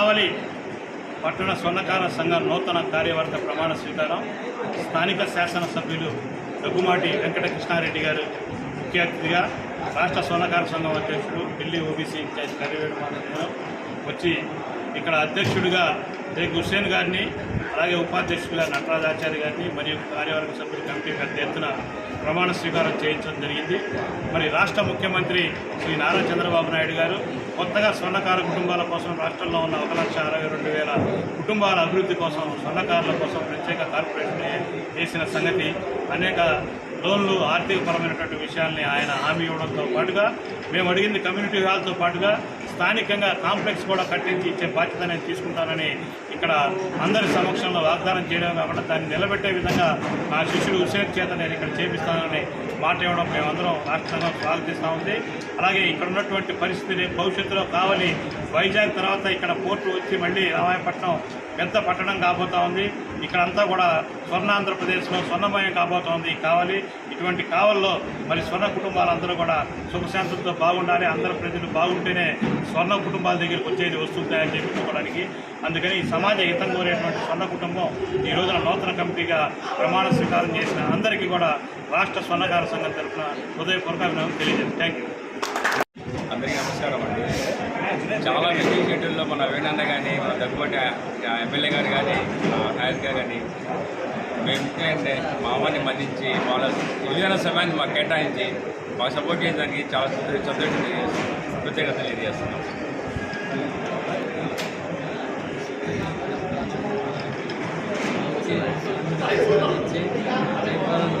తెనాలి పట్టణ స్వర్ణకార సంఘం నూతన కార్యవర్గ ప్రమాణ స్వీకారం. స్థానిక శాసనసభ్యులు దగ్గుమాటి వెంకటకృష్ణారెడ్డి గారు ముఖ్య అతిథిగా రాష్ట్ర స్వర్ణకార సంఘం అధ్యక్షుడు ఢిల్లీ ఓబీసీ ఇన్ఛార్జ్ కరివేడు వచ్చి ఇక్కడ అధ్యక్షుడిగా షేక్ హుస్సేన్ గారిని అలాగే ఉపాధ్యక్షుడిగా నటరాజాచార్య గారిని మరియు కార్యవర్గ సభ్యుల కమిటీ పెద్ద ఎత్తున ప్రమాణ స్వీకారం చేయించడం జరిగింది. మరి రాష్ట్ర ముఖ్యమంత్రి శ్రీ నారా చంద్రబాబు నాయుడు గారు కొత్తగా స్వర్ణకార కుటుంబాల కోసం రాష్ట్రంలో ఉన్న ఒక లక్ష అరవై రెండు వేల కుటుంబాల అభివృద్ధి కోసం స్వర్ణకారుల కోసం ప్రత్యేక కార్పొరేషన్ చేసిన సంగతి. అనేక లోన్లు ఆర్థికపరమైనటువంటి విషయాల్ని ఆయన హామీ ఇవ్వడంతో పాటుగా మేము అడిగింది కమ్యూనిటీ హాల్తో పాటుగా స్థానికంగా కాంప్లెక్స్ కూడా కట్టించి ఇచ్చే బాధ్యత నేను తీసుకుంటానని ఇక్కడ అందరి సమక్షంలో వాగ్దానం చేయడం కాకుండా దాన్ని నిలబెట్టే విధంగా నా శిష్యుడు హుసేన్ చేత నేను ఇక్కడ చేపిస్తానని మాట ఇవ్వడం మేమందరం రాష్ట్రంగా స్వాగతిస్తూ ఉంది. అలాగే ఇక్కడ ఉన్నటువంటి పరిస్థితిని భవిష్యత్తులో కావాలి వైజాగ్ తర్వాత ఇక్కడ పోర్టు వచ్చి మళ్ళీ రామాయపట్నం పెద్ద పట్టణం కాబోతా ఉంది. ఇక్కడంతా కూడా స్వర్ణ ఆంధ్రప్రదేశ్లో స్వర్ణమయం కాబోతా ఉంది. కావాలి ఇటువంటి కావల్లో మరి స్వర్ణ కుటుంబాలందరూ కూడా సుఖశాంతులతో బాగుండాలి అందరు ప్రజలు బాగుంటేనే స్వర్ణ కుటుంబాల దగ్గరికి వచ్చేది వస్తుంటాయని చెప్పుకోవడానికి అందుకని ఈ సమాజ హితం కోరేటువంటి స్వర్ణ కుటుంబం ఈ రోజున నూతన కమిటీగా ప్రమాణ స్వీకారం చేసిన అందరికీ కూడా రాష్ట్ర స్వర్ణకార సంఘం తరఫున హృదయపూర్వక అభినందనలు తెలియజేస్తాను. థ్యాంక్ యూ అందరికీ నమస్కారం అండి. చాలా బిజీ షెడ్యూల్లో మన వేణన్న కానీ మన దగ్గుబాటి ఎమ్మెల్యే గారు కానీ నాయక్ గారు కానీ మేము అంటే మా అమ్మని మదించి వాళ్ళ విలువైన సమయాన్ని మాకు కేటాయించి మాకు సపోర్ట్ చేయడానికి చాలా సంతోషం ప్రత్యేకత తెలియజేస్తున్నాం. నుంచి